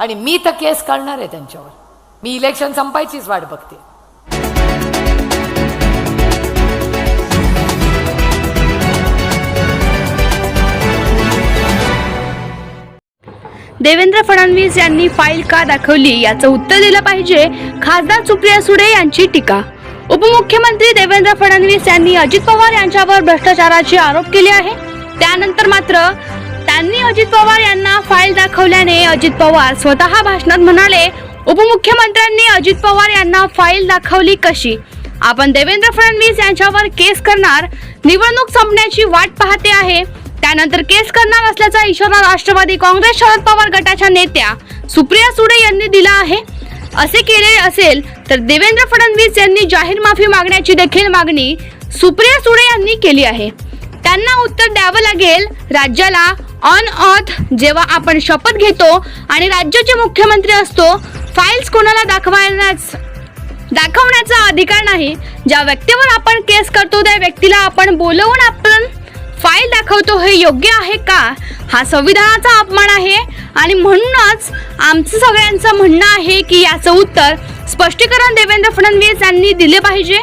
आणि मी तर केस करणार आहे त्यांच्यावर. मी इलेक्शन संपायचीच वाट बघते. देवेंद्र फडणवीस यांनी फाईल का दाखवली याचं उत्तर दिलं पाहिजे. खासदार सुप्रिया सुडे यांची टीका. उपमुख्यमंत्री देवेंद्र फडणवीस यांनी अजित पवार यांच्यावर भ्रष्टाचाराचे आरोप केले आहे. त्यानंतर मात्र त्यांनी अजित पवार यांना फाईल दाखवल्याने अजित पवार स्वतः भाषणात म्हणाले उपमुख्यमंत्र्यांनी अजित पवार यांना फाईल दाखवली कशी? आपण देवेंद्र फडणवीस यांच्यावर केस करणार निवडणूक संपण्याची वाट पाहते आहे. त्यानंतर केस करणार असल्याचा इशारा राष्ट्रवादी काँग्रेस शरद पवार गटाच्या नेत्या सुप्रिया सुडे यांनी दिला आहे. असे केले असेल तर देवेंद्र फडणवीस यांनी जाहीर माफी मागण्याची देखील मागणी सुप्रिया सुडे यांनी केली आहे. त्यांना उत्तर द्यावं लागेल राज्याला ऑन ऑथ जेव्हा आपण शपथ घेतो आणि राज्याचे मुख्यमंत्री असतो फाईल्स कोणाला दाखवायलाच दाखवण्याचा अधिकार नाही. ज्या व्यक्तीवर आपण केस करतो त्या व्यक्तीला आपण बोलवून आपण फाईल दाखवतो हे योग्य आहे का? हा संविधानाचा अपमान आहे आणि म्हणूनच आमचं सगळ्यांचं म्हणणं आहे की याचं उत्तर स्पष्टीकरण देवेंद्र फडणवीस यांनी दिले पाहिजे.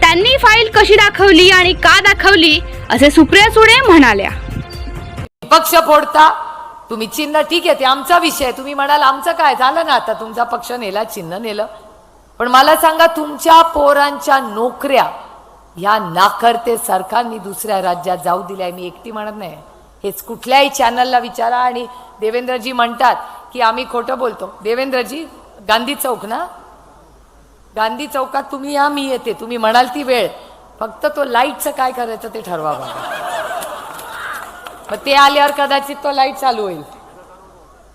त्यांनी फाईल कशी दाखवली आणि का दाखवली असे सुप्रिया सुळे म्हणाल्या. पक्ष फोडता? तुम्ही चिन्ह ठीक आहे ते आमचा विषय तुम्ही म्हणाल आमचं काय? झालं ना आता तुमचा पक्ष नेला चिन्ह नेलं. पण मला सांगा तुमच्या पोरांच्या नोकऱ्या ह्या नाकारते सरकारनी दुसऱ्या राज्यात जाऊ दिल्या मी एकटी म्हणत नाही. हेच कुठल्याही चॅनलला विचारा आणि देवेंद्रजी म्हणतात की आम्ही खोटं बोलतो. देवेंद्रजी गांधी चौक ना? गांधी चौकात तुम्ही या मी येते. तुम्ही म्हणाल ती वेळ. फक्त तो लाईटचं काय करायचं ते ठरवा बघा मग ते आल्यावर कदाचित तो लाइट चालू होईल.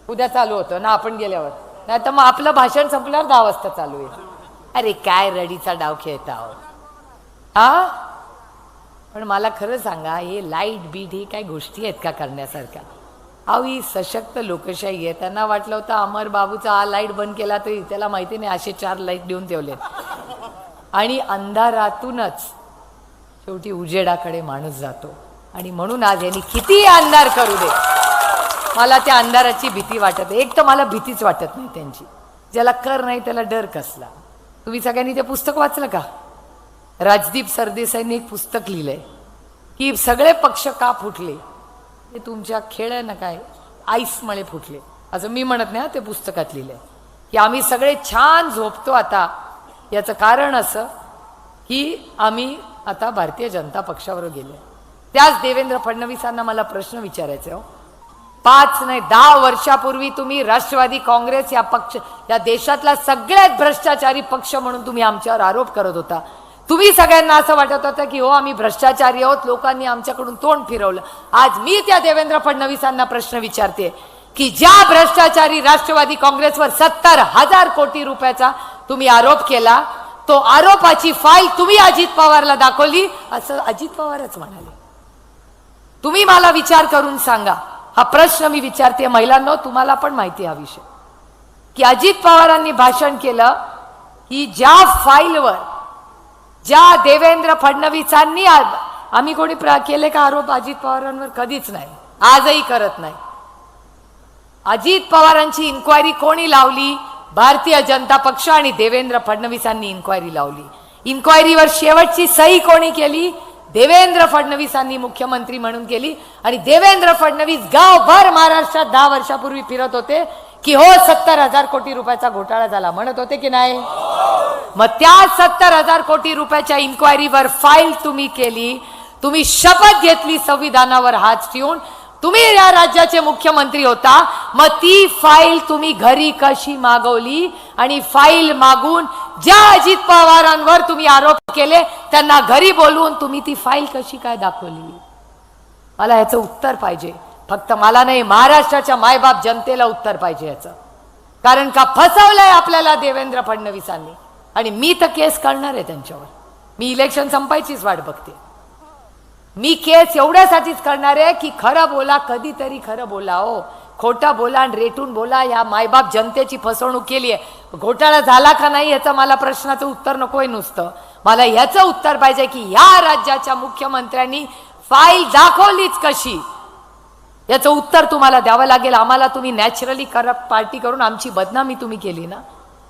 उद्या चालू होतं ना आपण गेल्यावर. नाही तर मग आपलं भाषण संपल्यावर दहा वाजता चालू होईल. अरे काय रडीचा डाव खेळता आहो हा पण मला खरं सांगा हे लाइट बीट ही काय गोष्टी आहेत का करण्यासारख्या? अहो ही सशक्त लोकशाही आहे. त्यांना वाटलं होतं अमर बाबूचा हा लाइट बंद केला तरी त्याला माहिती नाही असे चार लाइट देऊन ठेवले. आणि अंधारातूनच शेवटी उजेडाकडे माणूस जातो. आणि म्हणून आज यांनी किती अंधार करू दे मला त्या अंधाराची भीती वाटत एक तर मला भीतीच वाटत नाही त्यांची. ज्याला कर नाही त्याला डर कसला? तुम्ही सगळ्यांनी ते पुस्तक वाचलं का? राजदीप सरदेसाईंनी एक पुस्तक लिहिलंय की सगळे पक्ष का फुटले? ते तुमच्या खेळ आहे ना काय आईसमुळे फुटले. असं मी म्हणत नाही हा, ते पुस्तकात लिहिलंय. की आम्ही सगळे छान झोपतो आता. याचं कारण असं की आम्ही आता भारतीय जनता पक्षावर गेले त्याच देवेंद्र फडणवीसांना मला प्रश्न विचारायचा हो. पाच नाही दहा वर्षापूर्वी तुम्ही राष्ट्रवादी काँग्रेस या पक्ष या देशातला सगळ्यात भ्रष्टाचारी पक्ष म्हणून तुम्ही आमच्यावर आरोप करत होता. तुम्ही सगळ्यांना असं वाटत होतं की हो आम्ही भ्रष्टाचारी आहोत लोकांनी आमच्याकडून तोंड फिरवलं. आज मी त्या देवेंद्र फडणवीसांना प्रश्न विचारते की ज्या भ्रष्टाचारी राष्ट्रवादी काँग्रेसवर सत्तर हजार कोटी रुपयाचा तुम्ही आरोप केला तो आरोपाची फाईल तुम्ही अजित पवारला दाखवली असं अजित पवारच म्हणाले. तुम्ही मला विचार करून सांगा. हा प्रश्न मी विचारते महिलांनो तुम्हाला पण माहिती हा विषय. की अजित पवारांनी भाषण केलं की ज्या फाईलवर ज्या देवेंद्र फडणवीसांनी आम्ही कोणी केले का आरोप अजित पवारांवर? कधीच नाही. आजही करत नाही. अजित पवारांची इन्क्वायरी कोणी लावली? भारतीय जनता पक्ष आणि देवेंद्र फडणवीसांनी इन्क्वायरी लावली. इन्क्वायरीवर शेवटची सही कोणी केली? देवेंद्र फडणवीसांनी मुख्यमंत्री म्हणून केली. आणि देवेंद्र फडणवीस गावभर महाराष्ट्रात दहा वर्षापूर्वी फिरत होते. की हो सत्तर हजार कोटी रुपयाचा घोटाळा झाला. म्हणत होते की नाही? मग त्या सत्तर हजार कोटी रुपयाच्या इन्क्वायरीवर फाईल तुम्ही केली. तुम्ही शपथ घेतली संविधानावर हात ठेवून. तुम्ही या राज्याचे मुख्यमंत्री होता. मग ती फाईल तुम्ही घरी कशी मागवली? आणि फाईल मागून ज्या अजित पवारांवर तुम्ही आरोप केले त्यांना घरी बोलवून तुम्ही ती फाईल कशी काय दाखवली? मला ह्याचं उत्तर पाहिजे. फक्त मला नाही महाराष्ट्राच्या मायबाप जनतेला उत्तर पाहिजे याचं. कारण का फसवलंय आपल्याला देवेंद्र फडणवीसांनी. आणि मी तर केस करणार आहे त्यांच्यावर. मी इलेक्शन संपायचीच वाट बघते. मी केस एवढ्यासाठीच करणार आहे की खरं बोला कधीतरी खरं बोला हो. खोटं बोला आणि रेटून बोला या मायबाप जनतेची फसवणूक केली आहे. घोटाळा झाला का नाही याचं मला प्रश्नाचं उत्तर नकोय नुसतं. मला याचं उत्तर पाहिजे की या राज्याच्या मुख्यमंत्र्यांनी फाईल दाखवलीच कशी? याचं उत्तर तुम्हाला द्यावं लागेल. आम्हाला तुम्ही नॅचरली करप्ट पार्टी करून आमची बदनामी तुम्ही केली ना.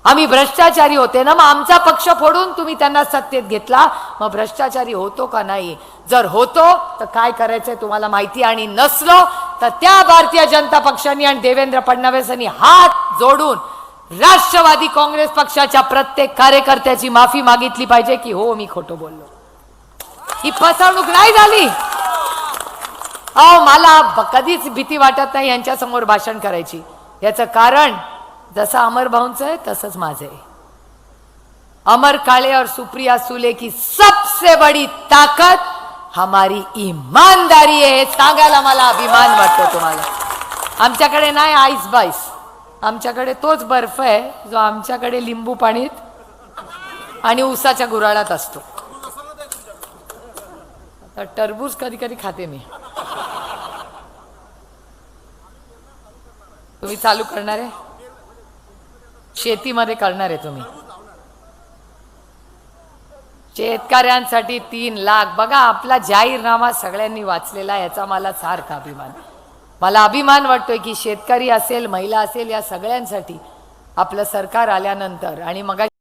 आम्ही भ्रष्टाचारी होते ना मग आमचा पक्ष फोडून तुम्ही त्यांना सत्तेत घेतला. मग भ्रष्टाचारी होतो का नाही? जर होतो तर काय करायचंय तुम्हाला माहिती? आणि नसलो तर त्या भारतीय जनता पक्षाने आणि देवेंद्र फडणवीसांनी हात जोडून राष्ट्रवादी काँग्रेस पक्षाच्या प्रत्येक कार्यकर्त्याची माफी मागितली पाहिजे की हो मी खोटं बोललो. ही फसवणूक नाही झाली. अहो मला कधीच भीती वाटत नाही यांच्या समोर भाषण करायची. याचं कारण जसं अमर भाऊंचं आहे तसंच माझं आहे. अमर काळे और सुप्रिया सुले की सबसे बड़ी ताकत हमारी ईमानदारी आहे हे सांगायला मला अभिमान वाटतो तुम्हाला. आमच्याकडे नाही आईस बाईस. आमच्याकडे तोच बर्फ आहे जो आमच्याकडे लिंबू पाणीत आणि उसाच्या गुराळात असतो. आता टरबूज कधी कधी खाते मी. तुम्ही चालू करणार? आहे शेतीमध्ये करणार आहे तुम्ही. शेतकऱ्यांसाठी तीन लाख. बघा आपला जाहीरनामा सगळ्यांनी वाचलेला याचा मला सारखा अभिमान. मला अभिमान वाटतोय की शेतकरी असेल महिला असेल या सगळ्यांसाठी आपलं सरकार आल्यानंतर आणि मग